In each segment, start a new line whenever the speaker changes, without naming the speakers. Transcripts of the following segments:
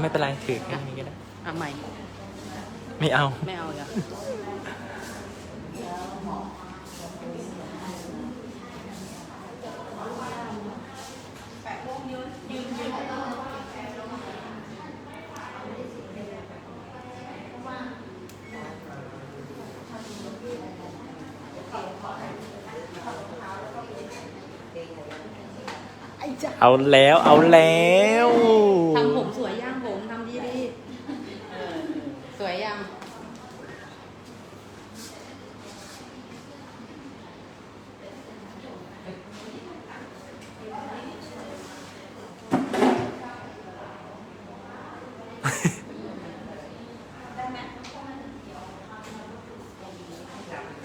ไม่เป็นไรถือแค่นี้ก็ได้
อะใหม่
ไม่เอา
ไม่เอาอย่า
เอาแล้วเอาแล้ว
ทำผมสวยย่างผมทำดีดีๆเออสวยยัง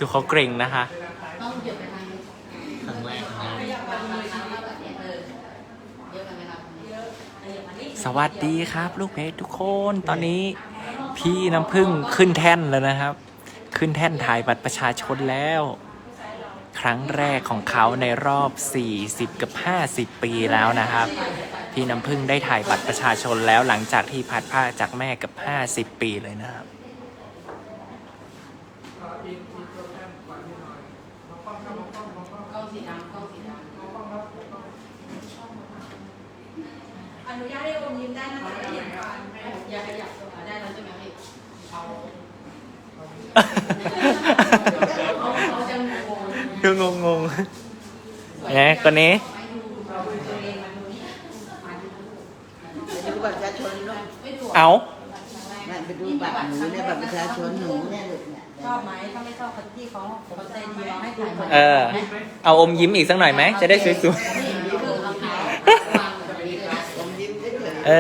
ดูเขาเกรงนะคะ
ต้องเหยียบไปทางนี้
ครั้งแรก
วางเท้ามาแบบนี้เออเยอะกันไหมครับเยอะ
สวัสดีครับ ลูกเพจทุกคนตอนนี้พี่น้ำพึ่งขึ้นแท่นแล้วนะครับ ขึ้นแท่นถ่ายบัตรประชาชนแล้ว ครั้งแรกของเขาในรอบ 40 กับ 50 ปีแล้วนะครับ พี่น้ำพึ่งได้ถ่ายบัตรประชาชนแล้วหลังจากที่พัดผ้าจากแม่กับ 50 ปีเลยนะครับ
กล้องสีดำกล้องสีดำ
อนุญาตให้อมยิ้มได้นะคะเห็นก่อน
อย่าขยับตัวได้แล้วใช่ไหมพี่เอาเขาจะงง
ดูงงงๆนะคนนี้
ไปดูบัตรประชาชนลูก
ไม่ดู
เอา
นั่นไปดูบัตรหนูเนี่ยบัตรประชาชนหนูเนี่ยลูกเนี่ย
ชอบไหมถ้าไม่ชอบคนที่เขาเขาใจดีเราให้ถ่ายมา
เออ เอาอมยิ้มอีกสักหน่อยไหมจะได้สวย
นี่คือเ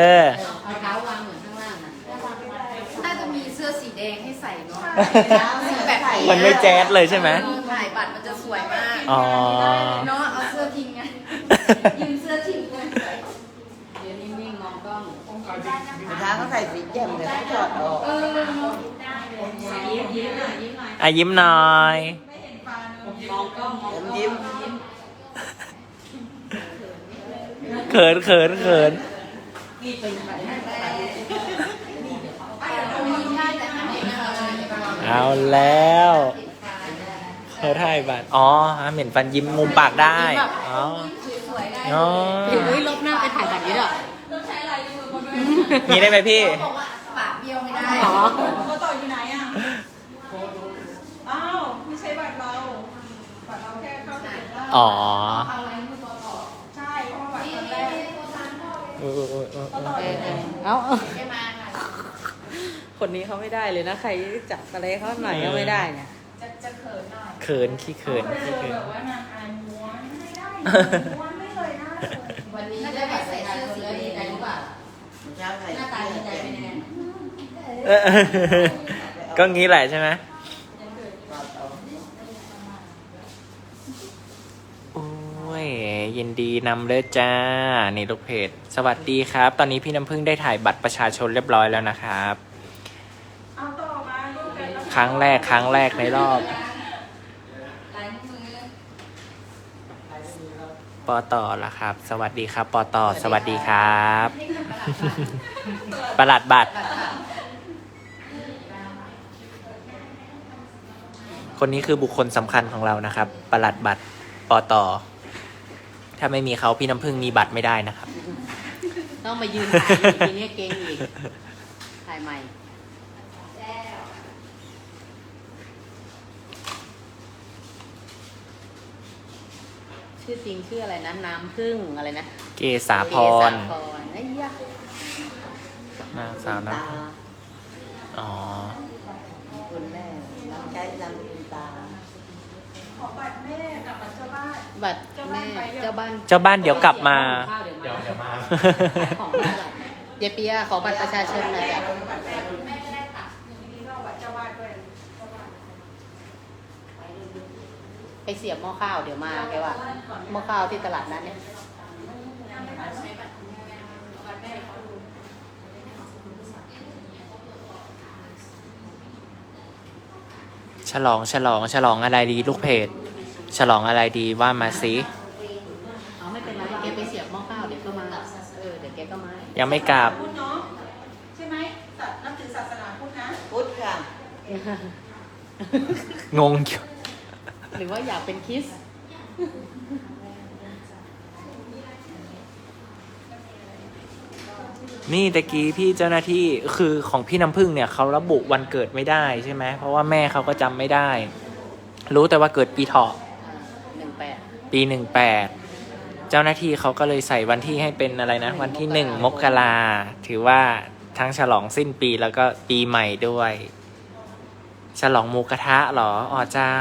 มัน
ไม่แจ๊ดเลยใช่ไหม
ถ่ายบัตรมันจะสวยมาก
อ๋อ
เนาะเอาเสื้อทิ้งไงยืมเสื้อทิ้งเลย
เดี๋ยวนิ่งๆมองกล้อง
รองเท้าเขาใส่สีแจ่มแต่เขาถอดออก
เออ
ยิ้มยิ้มหน่อยยิ้มหน่อย
อะยิ้มหน่อย
มองกล้องมอง
ผม
กล้อง
ยิ้ม
เขินเขินเขิน
นี่เป็นแบบนี้
มีท่าแต่ทำเองนะคะ
เอาแล้วเขาถ่ายบัตรอ๋อเหม็นฟันยิ้มมุมปากได้ อ๋อ
สวยๆได้
อ๋อ
พี่อุ้ยลบหน้าไปถ่ายแบบนี้เหรอ
มีได้ไหมพี่
บอกว่าปากเบี้ยวไม่ได้
อ๋อ
เขาต่ออยู่ไหนอะ อ้าว ไม่ใช่บัตรเรา บัตรเราแค่เข้าถึงได้
อ๋อ
เอาไว้มือต่อต่อ
ใช่เพราะว่าบัตร
นี่
ตอนแร
นี่
ก
นี่ตัวทันพ่อ
เออเออเออเออ
เขา
ค่ะ
คนนี้เขาไม่ได้เลยนะ ใครจับอะไรเขาหน่อยก็ไม่ได้เนี่ย
จะจะเขินหน่อย
เขินขี้เขิน
เคย
ขี้
เจอ
เขิน
แบบว่านางอายม้วนไม่ได้ม้วนไม่เคยน่าเลย
วันนี้ได้บัตรใส่เสื้อสีแดงได้หรือเปล่า
เช้าใส่
หน้าตาดีใจเป็นยังไง
เออก็งี้แหละใช่ไหมโอ้ยยินดีนำเลยจ้า นี่ลูกเพจ สวัสดีครับ ตอนนี้พี่น้ำพึ่งได้ถ่ายบัตรประชาชนเรียบร้อยแล้วนะครับ
เอาต่อมาลูกกันแล้ว
ครั้งแรกครั้งแรกในรอบ
ลายมือ
ปอต่อละครับ สวัสดีครับ ปอต่อสวัสดีครับ ประหลัดบัตร คนนี้คือบุคคลสำคัญของเรานะครับ ประหลัดบัตร ปอต่อ ถ้าไม่มีเขาพี่น้ำพึ่งมีบัตรไม่ได้นะครับ
ต้องมายืนถ่ายอีกทีนี้เก่งอีกถ่ายใหม่ ชื่อจริงชื่ออะไรนะน้ำพึ่งอะไรนะ
เกษาพ
เกษารพรไอ้ยะ
นางสาวนะ
ตา
อ๋อ
คุณแม่น้ำใจนำคุณตา
ขอบัตรแม่กับบัตรเจ้าบ้าน
บัตรแม่เจ้าบ้าน
เจ้าบ้านเดี๋ยวกลับมา
ข้าวเดี๋ยวมาขายของไม่ได้เยายเปียขอบัตรประชาชนหน่อยจ้ะ
ไป
เสียบหม้อข้าวเดี๋ยวมาแกว่าหม้อข้าวที่ตลาดนั้นเนี่ย
ฉลองฉลองฉลองอะไรดีลูกเพจ ฉลองอะไรดีว่ามาสิ
เอไม่เป็นไรแกไปเสียบหม้อข้าวเดี๋ยวก็มาเออเดี๋ยวแกก็มา
ยังไม่กลับ
ใช่ไหมนับถือศาสนาพุทธนะพุทธค่ะ
งงอยู่
หรือว่าอยากเป็นคิส
นี่ตะกี้พี่เจ้าหน้าที่คือของพี่น้ำพึ่งเนี่ยเขาระบุวันเกิดไม่ได้ใช่ไหมเพราะว่าแม่เขาก็จำไม่ได้ รู้แต่ว่าเกิดปีเถาะ
หนึ่งแปด
ปีหนึ่งแปดเจ้าหน้าที่เขาก็เลยใส่วันที่ให้เป็นอะไรนะ วันที่หนึ่งมกราถือว่าทั้งฉลองสิ้นปีแล้วก็ปีใหม่ด้วย ฉลองหมูกระทะเหรออ๋อเจ้า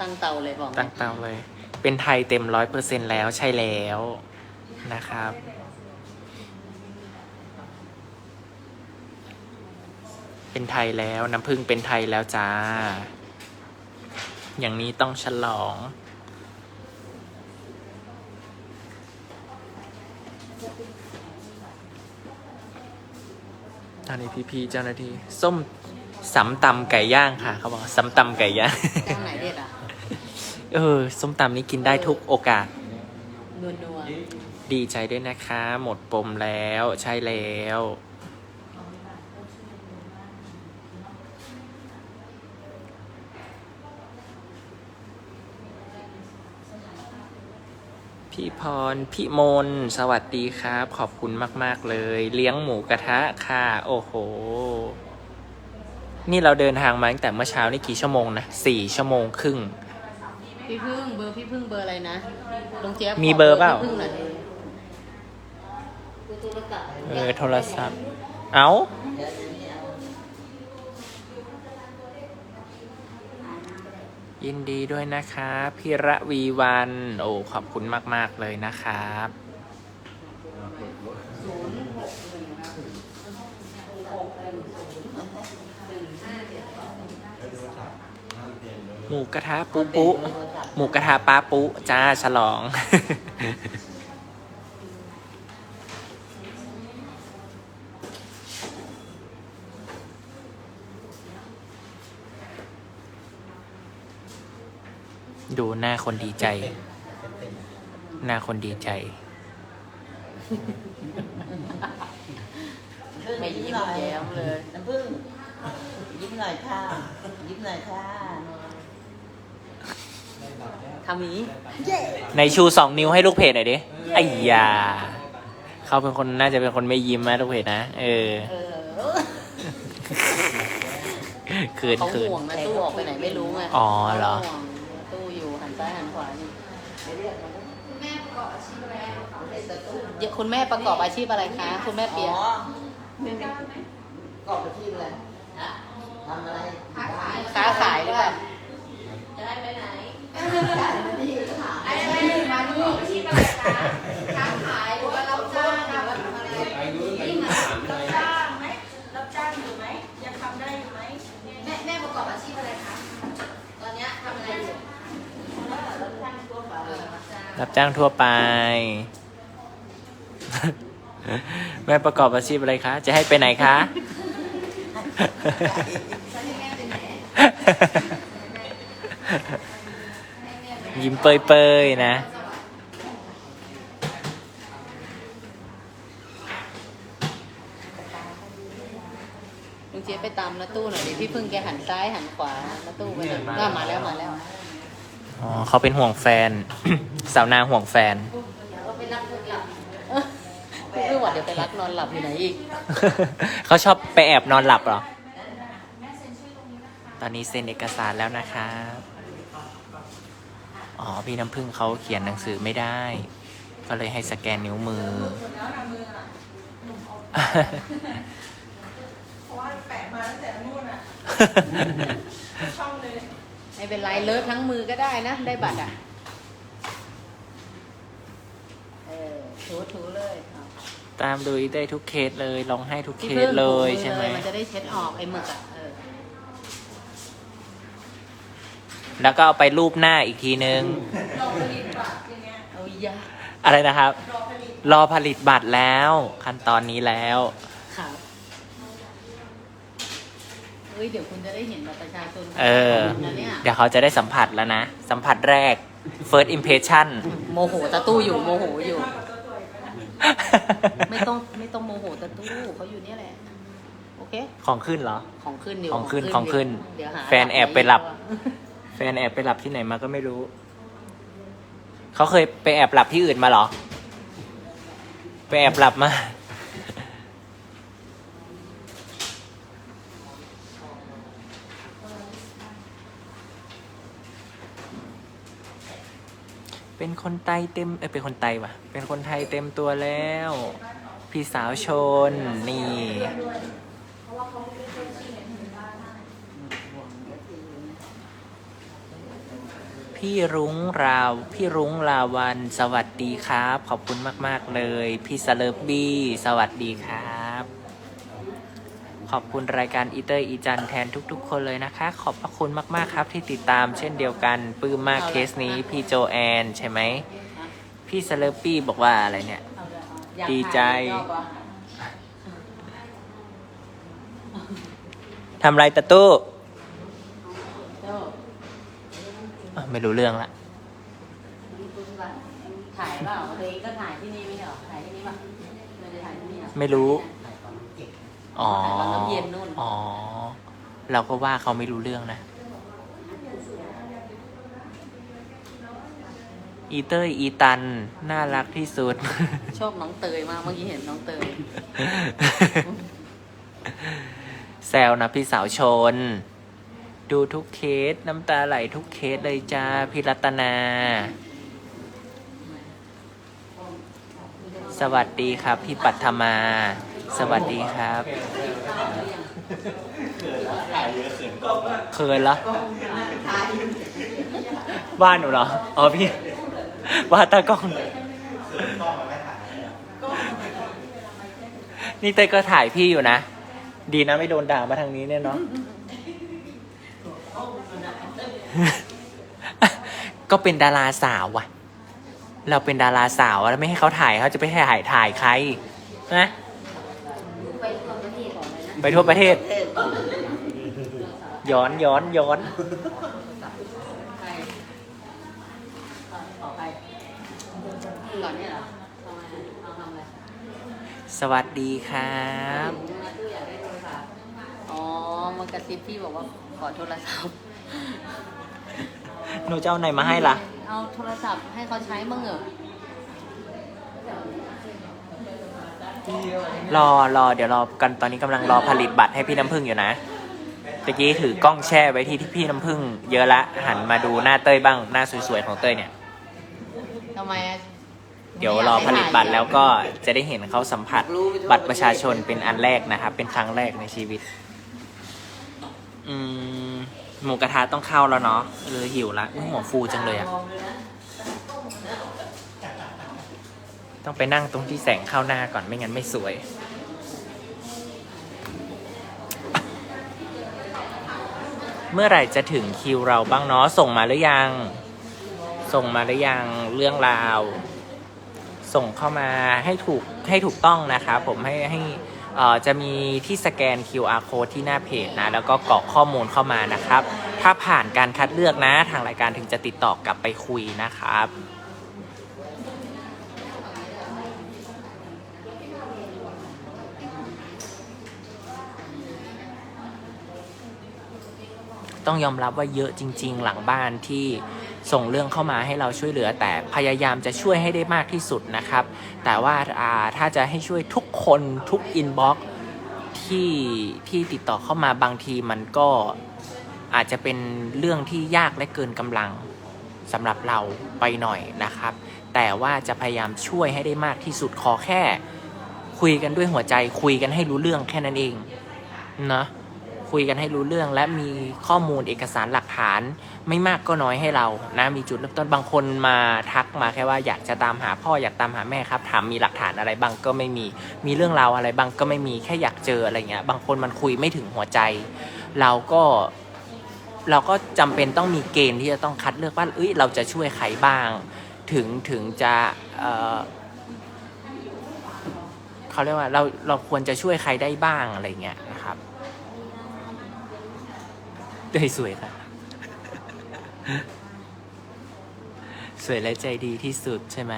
ตั้งเตาเลยบอก
ตั้งเตาเลย เป็นไทยเต็มร้อยเปอร์เซ็นแล้วใช่แล้วนะครับ เป็นไทยแล้วน้ำพึ่งเป็นไทยแล้วจ้า อย่างนี้ต้องฉลองอันนี้พี่ๆเจ้าหน้าที่ส้มสำตำไก่ย่างค่ะ เขาบอกว่าสำตำไก่ย่าง
แจ้งไหนเด็ดอะ
เออ ส้มตำนี้กินได้ทุกโอกาส
นัวนัว
ดีใจด้วยนะคะ หมดปมแล้ว ใช่แล้ว พี่พร พี่มน สวัสดีครับ ขอบคุณมาก ๆ เลย เลี้ยงหมูกระทะค่ะ โอ้โห นี่เราเดินทางมาตั้งแต่เมื่อเช้านี่กี่ชั่วโมงนะสี่ชั่วโมงครึ่ง
พี่พึ่งเบอร์พี่พึ่งเบอร์อะไรนะลุงเจี๊ยบ
มีเบอร์เปล่า
พี่พึ่งหน่อยดิ
เออโทรศัพท์ เอายินดีด้วยนะคะพี่ระวีวัน โอ้ ขอบคุณมาก ๆ เลยนะครับ หมูกระทะปุ๊ปุ๊ หมูกระทะป้าปุ๊จ้าฉลอง ดูหน้าคนดีใจ หน้าคนดีใจ
ไม่ยิ้มแย้มเลย
น้ำผึ้งยิ้มหน่อยค่ะ ยิ้มหน่อยค่ะ
ทำนี้
ในชูสองนิ้วให้ลูกเพจหน่อยดิไอ้ยาเขาเป็นคนน่าจะเป็นคนไม่ยิ้มนะลูกเพจนะ เออ
เออ
เขิน
เขา
เขิน
ห่วงนะตู้ออกไปไหนไม่รู้ไง
อ๋อเหรอ
ขาห่วงตู้อยู่หันซ้ายหันขวานี่
แม่ประกอบอาชีพอะไรคะ
เดี๋ยวคุณแม่ประกอบอาชีพอะไรคะ คุณแม่เปีย
อ๋อประกอบอาชีพอะไรทำอะไร
ค้าขาย
ค้าขายหรือเปล่า
จะได้ไปไหน ไอ้ไม่ได้มาดูอาชีพอะไรคะค้าขายหรือว่ารับจ้างหรือว่าทำอะไรยิ่งอะ
รับจ้างไหมรับจ้างอยู่ไหมยังทำได้อยู่ไหม
แม่แม่ประกอบอาชีพอะไรคะตอนเนี้ยทำอะไรอยู่รับจ้างทั่วไป
รับจ้างทั่วไป แม่ประกอบอาชีพอะไรคะ จะให้ไปไหนคะ
จะให้แม่ไปไหนให้แม่ไปไหน
ยิ้มเปยๆนะ
ลุงเจี๊ยบไปตามน้าตู้หน่อยดิพี่พึ่งแกหันซ้ายหันขวาน้าตู้ไปหน่อย
เนี่ยมา
ก็มาแล้วมาแล้ว
อ๋อเขาเป็นห่วงแฟน สาวนาห่วงแฟน
ก็ไปรับทุกอย่าง
พี่พึ่งบอกเดี๋ยวไปรักนอนหลับอยู่ไหนอีก
เขาชอบไปแอบนอนหลับเหรอ ตอนนี้เซ็นเอกสารแล้วนะครับ อ๋อ พี่น้ำพึ่งเขาเขียนหนังสือไม่ได้ ก็เลยให้สแกนนิ้วมือ
แล้วนะมืออะเพราะว่าแปะมาตั้งแต่นู่นอะ ช่องเลย
ไม่เป็นไรเลอะทั้งมือก็ได้นะ ได้บัตรอะ เออถูถูๆเลยเอา
ตามดูได้ทุกเคสเลยลองให้ทุกเค
พี่
ส
พึ่ง
เลย
ถูมือ
ใช่ไหม
มันจะได้เช็ดออกไอ้หมึกอะ เออ
แล้วก็เอาไปรูปหน้าอีกทีนึง
รอผลิตบัตรอย่างเงี้ย
เอายา
อะไรนะครับ
รอผลิต
รอผลิตบัตรแล้ว ขั้นตอนนี้แล้ว
ครับเฮ้ยเดี๋ยวคุณจะได้เห็นบัตรประชาชน
เออ
ขงคุณนะเนี่ย
เดี๋ยวเขาจะได้สัมผัสแล้วนะ สัมผัสแรก first impression
โมโหตะตู้อยู่โมโหอยู่
มากกว่าตัวตัวอีกนะ
ไม่ต้องไม่ต้องโมโหตะตู้เขาอยู่เนี่ยแหละ โอเค
ของขึ้นเหรอ
ของขึ้นอยู่
ของขึ้นของขึ้น
เดี๋ยวหา
แฟนแอบไปหลับ แฟนแอบไปหลับที่ไหนมาก็ไม่รู้ เขาเคยไปแอบหลับที่อื่นมาเหรอ ไปแอบหลับมา เป็นคนไตเต็ม เอ้ยเป็นคนไตวะเป็นคนไทยเต็มตัวแล้ว พี่สาวชน นี่พี่รุ้ งราว พี่รุ้งลาวัน สวัสดีครับ ขอบคุณมาก ๆ เลย พี่สเลอร์บี้ สวัสดีครับ ขอบคุณรายการอีเตอร์อีจันแทนทุก ๆ คนเลยนะคะ ขอบพระคุณมากๆครับที่ติดตามเช่นเดียวกันปลื้มมากเคสนี้พี่โจแอน ใช่ไหม พี่สเลอร์บี้บอกว่าอะไรเนี่ย
อยาก
ดีใจ
ถ่ายอีกรอบวะ
ทำไรตะตู้
เจ้า
อะ ไม่รู้เรื่องละ
ถ่ายเปล่าตัวเองก็ถ่ายที่นี่ไม่ใช่เหรอถ่ายที่นี่ป่ะไม่ได้ถ่ายที่นี่เหรอ
ไม่รู้ อ๋อ
ถ่ายตอนน้ำเย็นนู่น
อ๋อ เราก็ว่าเขาไม่รู้เรื่องนะ อีเตอร์อีตัน น่ารักที่สุด
ชอบน้องเตยมากเมื่อกี้เห็นน้องเตย
แซวนะพี่สาวชน ดูทุกเคส น้ำตาไหลทุกเคสเลยจ้าพี่รัตนา สวัสดีครับ พี่ปัทมา สวัสดีครับเขินเหรอบ้านหนูเหรอ อ๋อพี่บ้านตากล้อง นี่เต้ยก็ถ่ายพี่อยู่นะ ดีนะไม่โดนด่ามาทางนี้เนี่ยเนาะ ก็เป็นดาราสาวอะเราเป็นดาราสาวอะแล้วไม่ให้เขาถ่ายเขาจะไปให้ถ่ายถ่ายใครนะ
ไปทั่วประเทศก่อนเลยนะ
ไปทั่วประเทศ ย้อนย้อนย้อน
ใครขอใครก่อนเนี่ยเหรอทำไมเอาทำอะไร
สวัสดีครับ
ตู้อยากได้โทรศัพท์อ๋อมากระซิบพี่บอกว่าขอโทรศัพท์
หนูจะเอาไหนมาให้ล่ะ
เอาโทรศัพท์ให้เขาใช้บ้างเหรอ
รอรอเดี๋ยวรอกันตอนนี้กำลังรอผลิตบัตรให้พี่น้ำพึ่งอยู่นะตะกี้ถือกล้องแช่ไว้ที่ที่พี่น้ำพึ่ง เยอะละหันมาดูหน้าเต้ยบ้างหน้าสวยๆของเต้ยเนี่ย
ทำไมอะ
เดี๋ยวรอผลิตบัตรแล้วก็จะได้เห็นเขาสัมผัสบัตรประชาชนเป็นอันแรกนะครับ เป็นครั้งแรกในชีวิต อืม หมูกระทะต้องเข้าแล้วเนาะเออหิวละอุ๊ยหัวฟูจังเลยอะต้องไปนั่งตรงที่แสงเข้าหน้าก่อนไม่งั้นไม่สวย เมื่อไหร่จะถึงคิวเราบ้างเนาะส่งมาหรือยัง ส่งมาหรือยังเรื่องราว ส่งเข้ามาให้ถูกให้ถูกต้องนะครับผมให้ให้ เอ่อจะมีที่สแกน QR code ที่หน้าเพจนะ แล้วก็กรอกข้อมูลเข้ามานะครับ ถ้าผ่านการคัดเลือกนะ ทางรายการถึงจะติดต่อกลับไปคุยนะครับต้องยอมรับว่าเยอะจริง ๆ หลังบ้านที่ ส่งเรื่องเข้ามาให้เราช่วยเหลือ แต่พยายามจะช่วยให้ได้มากที่สุดนะครับ แต่ว่าาถ้าจะให้ช่วยทุกคนทุกอินบ็อกที่ที่ติดต่อเข้ามาบางทีมันก็อาจจะเป็นเรื่องที่ยากและเกินกำลังสำหรับเราไปหน่อยนะครับ แต่ว่าจะพยายามช่วยให้ได้มากที่สุดขอแค่ คุยกันด้วยหัวใจ คุยกันให้รู้เรื่องแค่นั้นเองนะคุยกันให้รู้เรื่องและมีข้อมูลเอกสารหลักฐาน ไม่มากก็น้อยให้เรานะมีจุดเริ่มต้นบางคนมาทักมาแค่ว่าอยากจะตามหาพ่ออยากตามหาแม่ครับถามมีหลักฐานอะไรบ้างก็ไม่มี มีเรื่องราวอะไรบ้างก็ไม่มีแค่อยากเจออะไรเงี้ยบางคนมันคุยไม่ถึงหัวใจ เราก็เราก็จำเป็นต้องมีเกณฑ์ที่จะต้องคัดเลือกว่าเอ้ยเราจะช่วยใครบ้าง ถึงถึงจะเเขาเรียกว่าเราเราควรจะช่วยใครได้บ้างอะไรเงี้ยนะครับเต้ยสวยค่ะ สวยและใจดีที่สุดใช่ไหม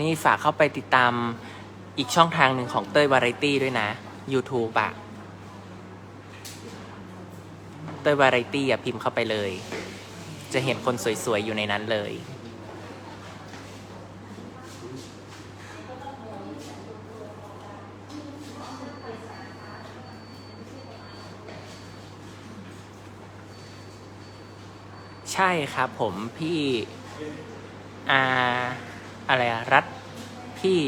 นี่ฝากเข้าไปติดตามอีกช่องทางหนึ่งของเต้ยวาไรตี้ด้วยนะ YouTube อะเต้ยวาไรตี้อะพิมพ์เข้าไปเลย จะเห็นคนสวยๆ อยู่ในนั้นเลย ใช่ครับผมพี่อาอะไรอะรัฐพี่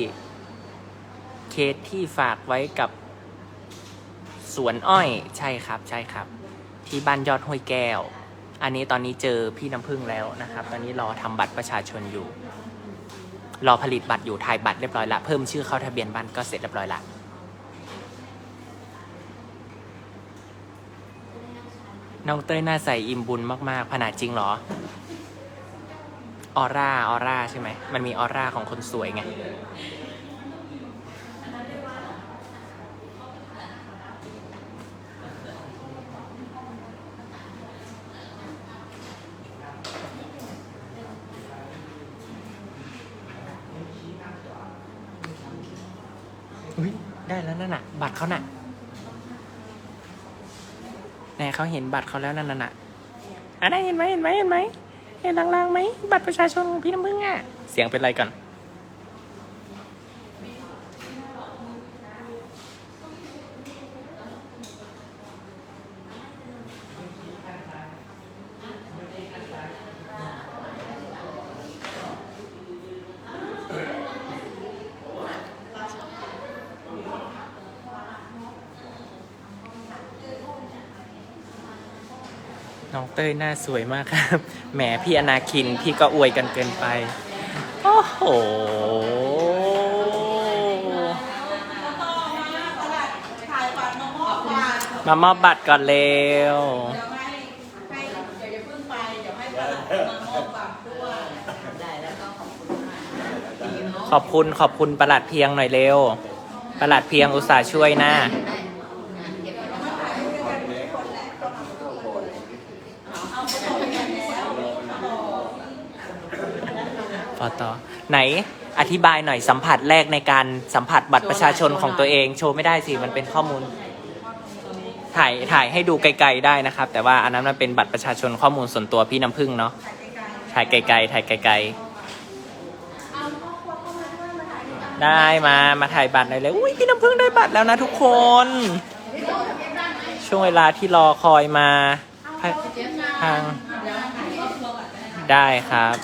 เคสที่ฝากไว้กับสวนอ้อยใช่ครับใช่ครับ ที่บ้านยอดห้วยแก้ว อันนี้ตอนนี้เจอพี่น้ำพึ่งแล้วนะครับ ตอนนี้รอทำบัตรประชาชนอยู่ รอผลิตบัตรอยู่ถ่ายบัตรเรียบร้อยละเพิ่มชื่อเข้าทะเบียนบ้านก็เสร็จเรียบร้อยละ น้องเต้ยหน้าใสอิ่มบุญมากๆขนาดจริงเหรอ ออร่า ออร่าใช่ไหม มันมีออร่าของคนสวยไง อุ้ยได้แล้วนั่นน่ะ บัตรเขาน่ะ น่เขาเห็นบัตรเขาแล้วนั่นน่ะอันนั้นเห็นไหมเห็นไหมเห็นไหมเห็นลางๆไหมบัตรประชาชนของพี่น้ำพึ่งอะ เสียงเป็นไรก่อน เต้ยหน้าสวยมากครับ แหมพี่อนาคินพี่ก็อวยกันเกินไป โอ้โห
มามอบบัตร
มามอบบัตรก่อนเร็ว
เดี๋ยวให้ให้เดี๋ยวอย่าเพิ่งไปเดี๋ยวให้ประหลัดมามอบบัตรด้วย
ได้แล้วก็ขอบคุณ
ขอบคุณขอบคุณประหลัดเพียงหน่อยเร็ว ประหลัดเพียงอุตส่าห์ช่วยหน้า
ได้งานเก็บไว้แล้ว
ปอตอ ไหนอธิบายหน่อยสัมผัสแรกในการสัมผัสบัตรประชาชนของตัวเอง โชว์ไม่ได้สิมันเป็นข้อมูล ถ่ายถ่ายให้ดูไกลๆได้นะครับ แต่ว่าอันนั้นมันเป็นบัตรประชาชนข้อมูลส่วนตัวพี่น้ำพึ่งเนาะถ่ายไกลๆถ่ายไกลๆได้มามาถ่ายบัตรหน่อยเลยอุ้ยพี่น้ำพึ่งได้บัตรแล้วนะทุกคน ช่วงเวลาที่รอคอยมาทางได้ครับ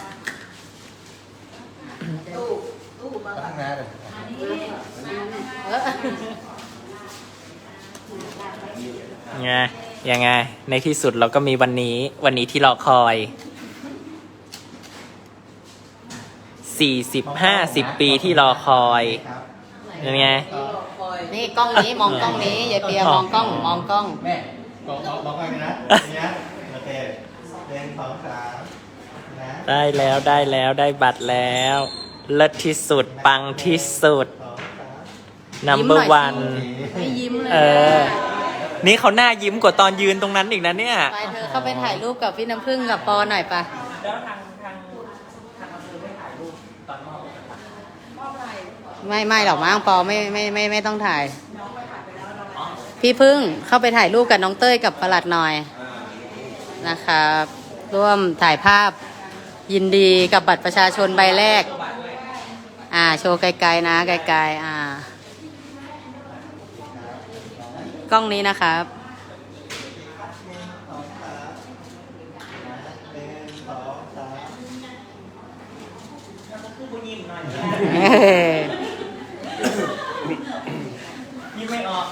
ตั้งนานเลย
ไงยังไง ในที่สุดเราก็มีวันนี้วันนี้ที่รอคอยสี่สิบห้าสิบปีที่รอคอยยังไง
นี่กล้องนี้มองกล้องนี้ยายเปียมองกล้องมองกล้อง
แม่บอกบอกบอกกันนะเนี่ยโอเคเรียนสองสามนะ
ได้แล้วได้แล้วได้บัตรแล้ว เลิศที่สุดปังที่สุด
สองสาม
number
ยิ้มหน่อย
one
สิไม่ยิ้มเลย
เออ
นะ
นี่เขาหน้ายิ้มกว่าตอนยืนตรงนั้นอีกนะเนี่ย
ไปเธอเข้าไปถ่ายรูปกับพี่น้ำพึ่งกับปอหน่อยปะ
แล้วทางทางทางอำเภอไม่ถ่ายรูปตอนมอบ
ไม่ไม่หรอกมั้งปอไม่ไม่ไม่ไม่ต้องถ่าย พี่พึ่งเข้าไปถ่ายรูปกับน้องเต้ยกับประหลัดหน่อยนะครับ ร่วมถ่ายภาพยินดีกับบัตรประชาชนใบแรก อ่า โชว์ไกลๆนะไกลๆอ่า กล้องนี้นะครับ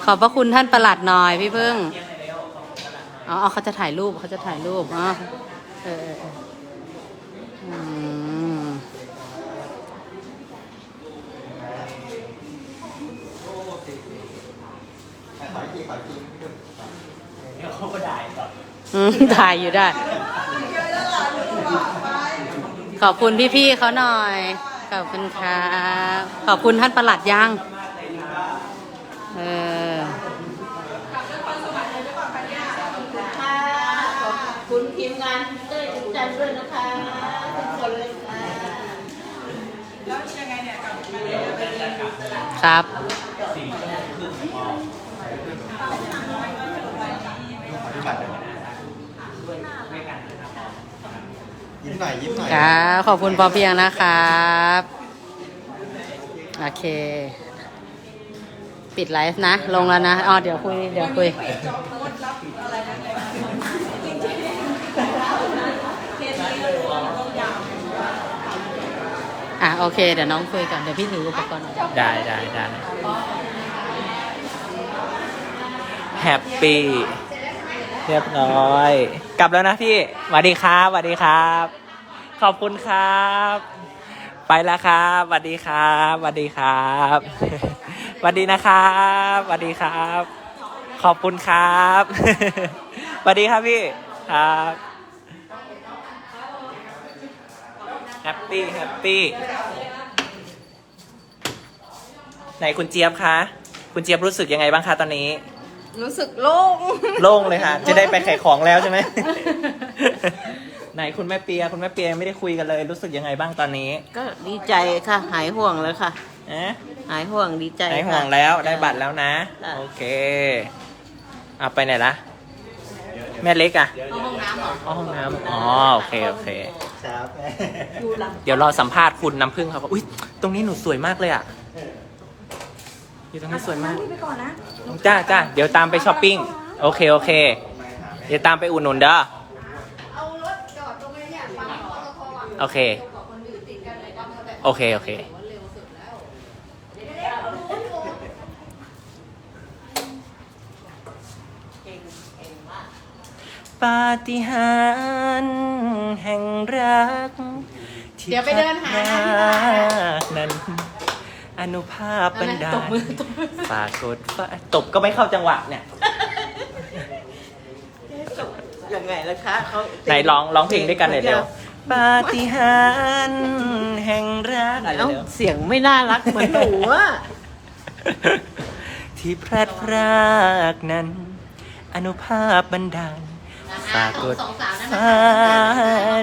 ขอบพระคุณท่านประหลัดหน่อยพี่พึ่ง อ๋อเขาจะถ่ายรูปเขาจะถ่ายรูปอ๋อเออม
ขออีกทีขออีกที
เดี๋ยวเขาก็ได้ก่อน
อืม ถ่ายอยู่ได้ ขอบคุณพี่ๆเขาหน่อย ขอบคุณครับขอบคุณท่านประหลัดยังเออ
คุณทีมงานเต้ยทุกท่านด้วยนะคะทุกคนเลยค่ะ
แล้วยังไงเนี่ยกลับมาเนี่ยไปเรียนอยู่
ครับ
ดูบัตรเลย ยิ้มหน่อยยิ้มหน่อย
ครับขอบคุณปอเพียงนะครับโอเค ปิดไลฟ์นะ ลงแล้วนะอ๋อเดี๋ยวคุยเดี๋ยวคุย
จองโน้ตรับอะไรนั่นเลยจริงๆเคสนี้ก็รู้ว่ามันต้องยาว
อะโอเค เดี๋ยวน้องคุยก่อนเดี๋ยวพี่ถืออุปกรณ์หน่อย
ได้ได้ได้แฮปปี้ เรียบร้อย กลับแล้วนะพี่สวัสดีครับสวัสดีครับ ขอบคุณครับ ไปแล้วครับสวัสดีครับสวัสดีครับสวัสดีนะครับสวัสดีครับ ขอบคุณครับสวัสดีครับพี่ครับแฮปปี้แฮปปี้ไหนคุณเจี๊ยบคะ คุณเจี๊ยบรู้สึกยังไงบ้างคะตอนนี้
รู้สึกโล่ง
โล่งเลยค่ะ จะได้ไปขายของแล้วใช่ไหม ไหนคุณแม่เปีย คุณแม่เปียยังไม่ได้คุยกันเลย รู้สึกยังไงบ้างตอนนี้
ก็ดีใจค่ะ หายห่วงแล้วค่ะ
เอ๊ะ
หายห่วงดีใจ
หายห่วง
ค่ะ
แล้วได้บัตรแล้วนะ
ค่ะ
โอเคเอาไปไหนละแม่เล็กอะ
ห้องน้ำเหรอ
อ๋อห้องน้ำอ๋อโอเคโอเค
ครับ
เดี๋ยวรอสัมภาษณ์คุณน้ำพึ่งครับอุ้ยตรงนี้หนูสวยมากเลยอะ อยู่ตรงนี้สวยมาก
ไปก่อนนะ
จ้าจ้าเดี๋ยวตามไปช้อปปิ้ง โอเค โอเค เดี๋ยวตามไปอุ่นหนุนเด้อ
เอารถจอดตรงนี้เนี่ยปั๊มปตทอะ
โอเค
บอกคนอยู่ติดกันเลยปั๊มแต่
โอเค โอเค
ว่าเร็วสุดแล้ว
ปาฏิหาริย์แห่งรักที่
เดี๋ยวไปเดินหา
พลัดพรากนั้น อนุภาพบันดา
ต
ล
บมือตบมือ
ปรากฏว่าตบก็ไม่เข้าจังหวะเนี่ย
ยังไงล่ะคะเขา
ไหนร้องร้องเพลงด้วยกันหน่อยเร็วปาฏิหาริย์แห่งรักอะไร
เอ้า
เร็ว
เสียงไม่น่ารักเหมือนหนูอะ
ที่พลัดพรากนั้น อนุภาพบันดาลปรากฏ
สองสาวนั้น
ฟ้า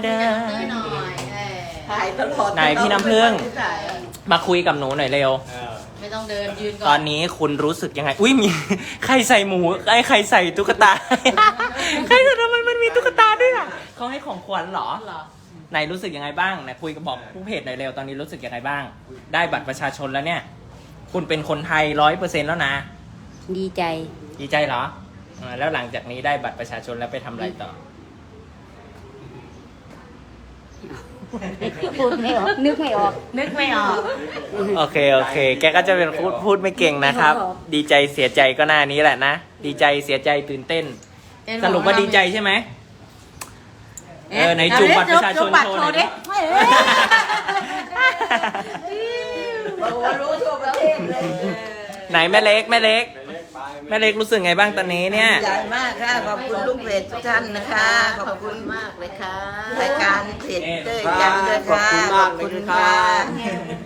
ได้
ได้
หน่อยเออ
ถ่ายตลอด
ไหนพี่น้ำผึ้ง
ถ่าย
มาคุยกับหนูหน่อยเร็ว
ไม่ต้องเดินยืนก่
ต
อ
อนนนี้คุณรู้สึกยังไง อุ้ยมี ใครใส่หมูไอ้ใครใส่ตุ๊กตา ใครใส่ทำไมมันมีตุ๊กตาด้วยอะเขาให้ของขวัญเหรอ
เหรอ
ไหนรู้สึกยังไงบ้างไหนคุยกับบอกผู้เพจหน่อยเร็วตอนนี้รู้สึกยังไงบ้าง ได้บัตรประชาชนแล้วเนี่ย คุณเป็นคนไทยร้อยเปอร์เซ็นแล้วนะ
ดีใจ
ดีใจเหรออ่าแล้วหลังจากนี้ได้บัตรประชาชนแล้วไปทำอะไรต่อ
พูดไม่ออกนึกไม่ออก
นึกไม่ออก
โอเคโอเค แกก็จะเป็นพูดพูดไม่เก่งนะครับ ดีใจเสียใจก็หน้านี้แหละนะ ดีใจเสียใจตื่นเต้น สรุปว่าดีใจใช่ไหม เออไหนจูบบัตรประชาชนโชว์หน่อยดิ
โอ้โหรู้ทั่วประเทศเลย
ไหนแม่เล็กแม่เล็ก แม่เล็กรู้สึกไงบ้างตอนนี้เนี่ย
ใหญ่มากค่ะขอบคุณลูกเพจทุกท่านนะคะ ขอบคุณมากเลยค่ะรายการเพจเต้ยจังด้วยค่ะขอบคุณค่ะ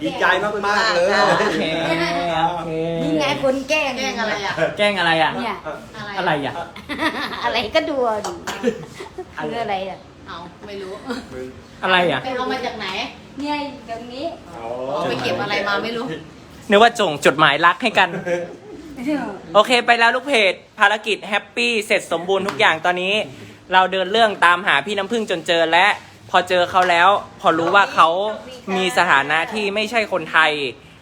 ดีใจมากๆเลย
โอเคโอเค
นี่ไงคนแกล้ง
แกล้งอะไรอะ
แกล้งอะไรอะ
เนี่ย
อะไรอะ
อะไรก็ดูเอาดิคืออะไรอะ
เอาไม่รู้
อะไรอะ
ไปเอามาจากไหน
เนี่ยแบบนี้
เอาไปเก็บอะไรมาไม่รู้
นึกว่าจงจดหมายรักให้กัน โอเคไปแล้วลูกเพจภารกิจแฮปปี้เสร็จสมบูรณ์ทุกอย่างตอนนี้ เราเดินเรื่องตามหาพี่น้ำพึ่งจนเจอและพอเจอเขาแล้ว พอรู้ว่าเขามีสถานะที่ไม่ใช่คนไทย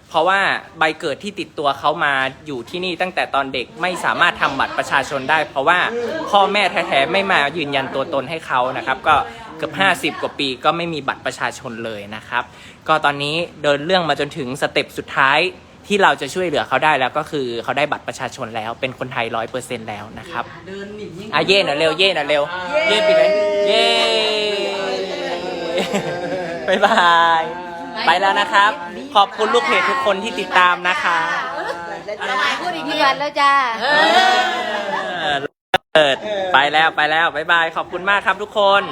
เพราะว่าใบเกิดที่ติดตัวเขามาอยู่ที่นี่ตั้งแต่ตอนเด็กไม่สามารถทำบัตรประชาชนได้ เพราะว่าพ่อแม่แท้ๆไม่มายืนยันตัวตนให้เขานะครับ ก็เกือบ50 กว่าปีก็ไม่มีบัตรประชาชนเลยนะครับ ก็ตอนนี้เดินเรื่องมาจนถึงสเต็ปสุดท้าย ที่เราจะช่วยเหลือเขาได้แล้วก็คือเขาได้บัตรประชาชนแล้ว เป็นคนไทยร้อยเปอร์เซ็นแล้วนะครับ
เดินหนียิ่ง
อะเย่หน่อยเร็วเย่หน่อยเร็วเย่ปิดเลยเย่บายบาย ไปแล้วนะครับ ขอบคุณลูกเพจทุกคนที่ติดตามนะคะ
ทำไมพูดอีก
มี
ที
วันแล้วจ้า
เออเปิดไปแล้วไปแล้วบายบาย ขอบคุณมากครับทุกคน